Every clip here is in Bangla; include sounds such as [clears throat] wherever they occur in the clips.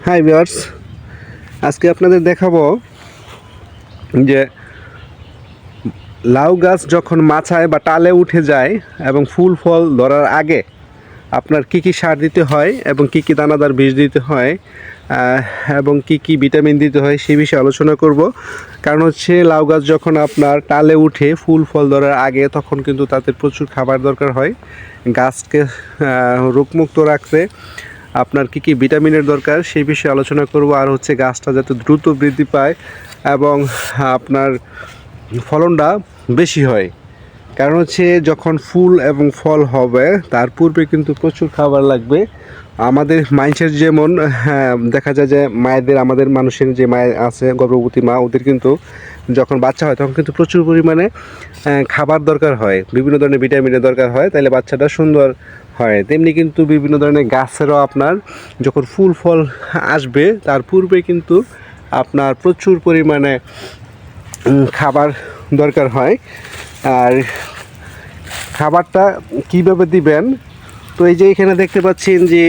হাই ভিউয়ার্স আজকে আপনাদের দেখাবো যে লাউ গাছ যখন মাছায় বা টালে উঠে যায় এবং ফুল ফল ধরার আগে আপনার কি কি সার দিতে হয় এবং কি কি দানাদার বীজ দিতে হয় এবং কি কি ভিটামিন দিতে হয় সেই বিষয়ে আলোচনা করব। কারণ হচ্ছে লাউ গাছ যখন আপনার টালে উঠে ফুল ফল ধরার আগে তখন কিন্তু তাদের প্রচুর খাবার দরকার হয়। গাছকে রোগমুক্ত রাখতে আপনার কি কি ভিটামিনের দরকার সেই বিষয়ে আলোচনা করব। আর হচ্ছে গাছটা যাতে দ্রুত বৃদ্ধি পায় এবং আপনার ফলনটা বেশি হয়। কারণ হচ্ছে যখন ফুল এবং ফল হবে তার পূর্বে কিন্তু প্রচুর খাবার লাগবে। আমাদের মানুষের যেমন হ্যাঁ, দেখা যায় যে মায়েদের আমাদের মানুষের যে মায়ের আছে গর্ভবতী মা ওদের কিন্তু যখন বাচ্চা হয় তখন কিন্তু প্রচুর পরিমাণে খাবার দরকার হয়। বিভিন্ন ধরনের ভিটামিনের দরকার হয় তাহলে বাচ্চাটা সুন্দর হয়। তেমনি কিন্তু বিভিন্ন ধরনের গাছেরও আপনার যখন ফুল ফল আসবে, তার পূর্বে কিন্তু আপনার প্রচুর পরিমাণে খাবার দরকার হয়। আর খাবারটা কীভাবে দিবেন? তো এই যে এখানে দেখতে পাচ্ছেন যে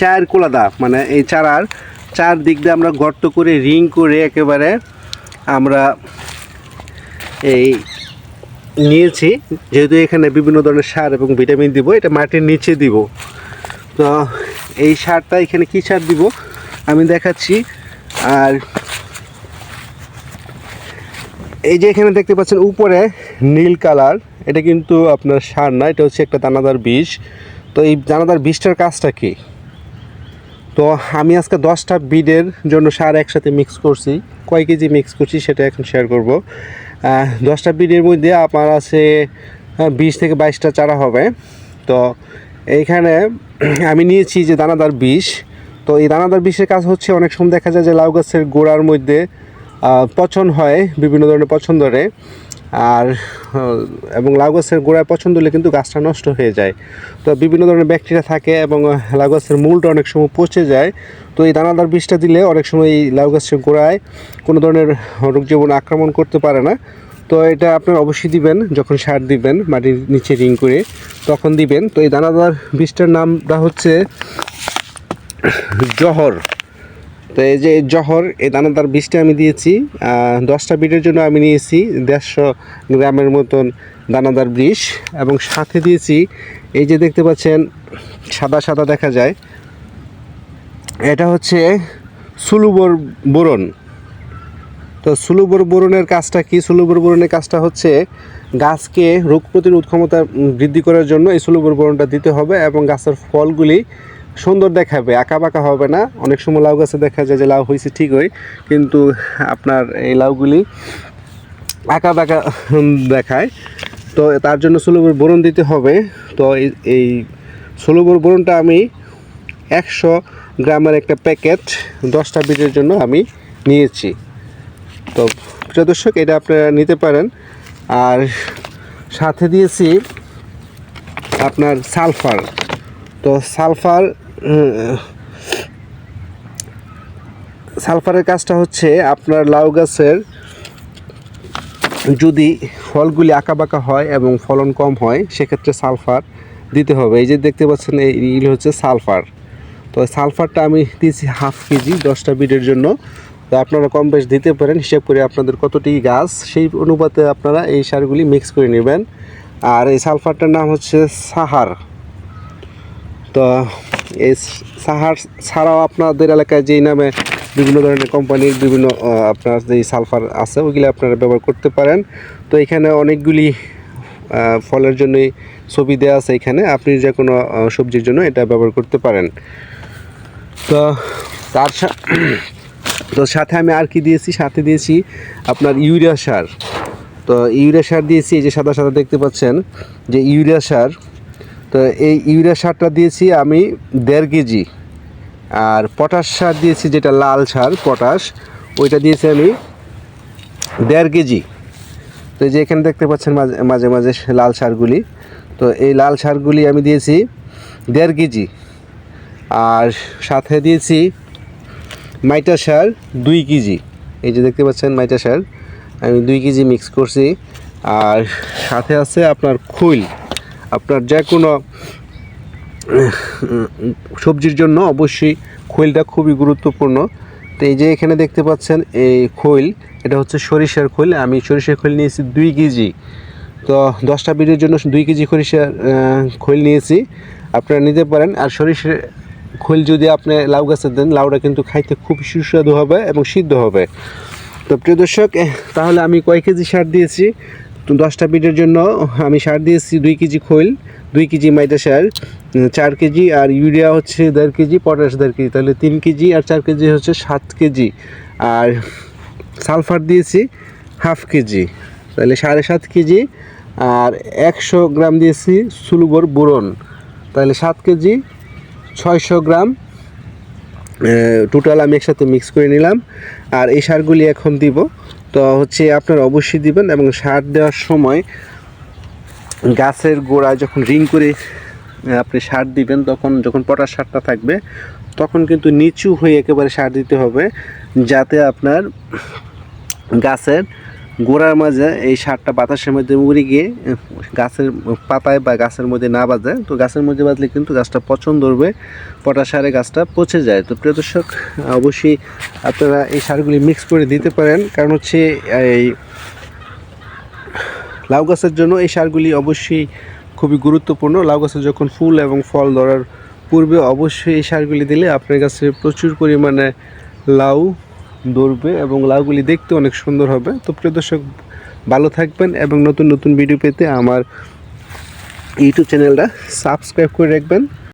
চায়ের কোলাদা মানে এই চারার চার দিক দিয়ে আমরা গর্ত করে, রিং করে একেবারে আমরা এই নিয়েছি, যেহেতু এখানে বিভিন্ন ধরনের সার এবং ভিটামিন দিব, এটা মাটির নিচে দিব। তো এই সারটা এখানে কি সার দিব? আমি দেখাচ্ছি। আর এই যে এখানে দেখতে পাচ্ছেন, উপরে নীল কালার, এটা কিন্তু আপনার সার না, এটা হচ্ছে একটা দানাদার বিষ। তো এই দানাদার বিষটার কাজটা কি? তো আমি আজকে দশটা বিডের জন্য সার একসাথে মিক্স করছি, কয় কেজি মিক্স করছি সেটা এখন শেয়ার করব। দশটা বিডের মধ্যে আমার আছে বিশ থেকে বাইশটা চারা হবে। তো এইখানে [clears throat] আমি নিয়েছি যে দানাদার বিষ। তো এই দানাদার বিষের কাজ হচ্ছে, অনেক সময় দেখা যায় যে লাউ গাছের গোড়ার মধ্যে পচন হয়, বিভিন্ন ধরনের পচন ধরে। আর এবং লাউ গাছের গোড়ায় পছন্দ হলে কিন্তু গাছটা নষ্ট হয়ে যায়। তো বিভিন্ন ধরনের ব্যাকটেরিয়া থাকে এবং লাউ গাছের মূলটা অনেক সময় পচে যায়। তো এই দানাদার বিষটা দিলে অনেক সময় এই লাউ গাছের গোড়ায় কোনো ধরনের রোগ জীবাণু আক্রমণ করতে পারে না। তো এটা আপনার অবশ্যই দিবেন, যখন সার দিবেন, মাটির নিচে রিং করে তখন দিবেন। তো এই দানাদার বিষটার নামটা হচ্ছে জহর। তো এই যে জহর এই দানাদার বীজটা আমি দিয়েছি দশটা বিটের জন্য আমি নিয়েছি দেড়শো গ্রামের মতন দানাদার বীজ এবং সাথে দিয়েছি, এই যে দেখতে পাচ্ছেন, সাদা সাদা দেখা যায়। এটা হচ্ছে সুলুবর বোরন। তো সুলুবর বোরনের কাজটা কি? সুলুবর বোরনের কাজটা হচ্ছে গাছকে রোগ প্রতিরোধ ক্ষমতা বৃদ্ধি করার জন্য এই সুলুবর বোরনটা দিতে হবে এবং গাছের ফলগুলি সুন্দর দেখাবে আঁকা বাঁকা হবে না। অনেক সময় লাউ গাছে দেখা যায় যে লাউ হয়েছে ঠিক হয় কিন্তু আপনার এই লাউগুলি আঁকা বাঁকা দেখায়। তো তার জন্য সুলুবর বোরন দিতে হবে। তো এই- সুলুবর বোরনটা আমি একশো গ্রামের একটা প্যাকেট দশটা বীজের জন্য আমি নিয়েছি। তো প্রিয় দর্শক, এটা আপনারা নিতে পারেন। আর সাথে দিয়েছি আপনার সালফার। তো সালফার সালফারের কাজটা হচ্ছে আপনার লাউ গাছের যদি ফলগুলি আঁকাবাঁকা হয় এবং ফলন কম হয়, সেক্ষেত্রে সালফার দিতে হবে। এই যে দেখতে পাচ্ছেন, এই এইগুলো হচ্ছে সালফার। তো সালফারটা আমি দিয়েছি হাফ কেজি দশটা বিটের জন্য। তো আপনারা কম বেশ দিতে পারেন, হিসেব করে আপনাদের কতটি গাছ, সেই অনুপাতে আপনারা এই সারগুলি মিক্স করে নেবেন। আর এই সালফারটার নাম হচ্ছে সাহার। তো এই সাহার ছাড়াও আপনাদের এলাকায় যেই নামে বিভিন্ন ধরনের কোম্পানির বিভিন্ন আপনার যেই সালফার আছে, ওইগুলি আপনারা ব্যবহার করতে পারেন। তো এখানে অনেকগুলি ফলের জন্যই ছবি দেওয়া আছে এখানে। আপনি যে কোনো সবজির জন্য এটা ব্যবহার করতে পারেন। তো তার তো সাথে আমি আর কি দিয়েছি? সাথে দিয়েছি আপনার ইউরিয়া সার। তো ইউরিয়া সার দিয়েছি, এই যে সাদা সাদা দেখতে পাচ্ছেন, যে ইউরিয়া সার তো এই ইউরিয়া সারটা দিয়েছি আমি দেড় কেজি। আর পটাশ সার দিয়েছি যেটা লাল সার, পটাশ, ওইটা দিয়েছি আমি দেড় কেজি। তো যে এখানে দেখতে পাচ্ছেন মাঝে মাঝে মাঝে লাল সারগুলি। তো এই লাল সারগুলি আমি দিয়েছি দেড় কেজি। আর সাথে দিয়েছি মাইটা সার দুই কেজি। এই যে দেখতে পাচ্ছেন মাইটা সার, আমি দুই কেজি মিক্স করছি। আর সাথে আছে আপনার খৈল। আপনার যে কোনো সবজির জন্য অবশ্যই খৈলটা খুবই গুরুত্বপূর্ণ। তো এই যে এখানে দেখতে পাচ্ছেন এই খৈল, এটা হচ্ছে সরিষার খৈল। আমি সরিষার খৈল নিয়েছি দুই কেজি। তো দশটা বিড়ির জন্য দুই কেজি সরিষার খৈল নিয়েছি। আপনারা নিতে পারেন। আর সরিষার খৈল যদি আপনি লাউ গাছে দেন, লাউটা কিন্তু খাইতে খুব সুস্বাদু হবে এবং সিদ্ধ হবে। তো প্রিয় দর্শক তাহলে আমি কয় কেজি সার দিয়েছি? দশটা পিঠের জন্য আমি সার দিয়েছি দুই কেজি খৈল, দুই কেজি মাইদা সার চার কেজি আর ইউরিয়া হচ্ছে দেড় কেজি, পটাশ দেড় কেজি, তাহলে তিন কেজি আর চার কেজি হচ্ছে সাত কেজি। আর সালফার দিয়েছি হাফ কেজি, তাহলে সাড়ে সাত কেজি। আর একশো গ্রাম দিয়েছি সুলুবর বোরন, তাহলে সাত কেজি, ছয়শো গ্রাম টোটাল আমি একসাথে মিক্স করে নিলাম। আর এই সারগুলি এখন দিব হচ্ছে আপনার অবশ্যই দিবেন এবং সার দেওয়ার সময় গাছের গোড়ায় যখন রিং করে আপনি সার দিবেন, তখন যখন পটাশ সারটা থাকবে, তখন কিন্তু নিচু হয়ে একেবারে সার দিতে হবে, যাতে আপনার গাছের গোড়ার মাঝে এই সারটা বাতাসের মধ্যে উড়ে গিয়ে গাছের পাতায় বা গাছের মধ্যে না বাজে। তো গাছের মধ্যে বাজলে কিন্তু গাছটা পছন্দ ধরবে, পটাশ সারে গাছটা পচে যায়। তো প্রিয় দর্শক, অবশ্যই আপনারা এই সারগুলি মিক্স করে দিতে পারেন। কারণ হচ্ছে এই লাউ গাছের জন্য এই সারগুলি অবশ্যই খুবই গুরুত্বপূর্ণ। লাউ গাছে যখন ফুল এবং ফল ধরার পূর্বে অবশ্যই এই সারগুলি দিলে আপনার কাছে প্রচুর পরিমাণে লাউ ধরবে এবং লাউগুলি দেখতে অনেক সুন্দর হবে। তো প্রিয় দর্শক, ভালো থাকবেন এবং নতুন নতুন ভিডিও পেতে আমার ইউটিউব চ্যানেলটা সাবস্ক্রাইব করে রাখবেন।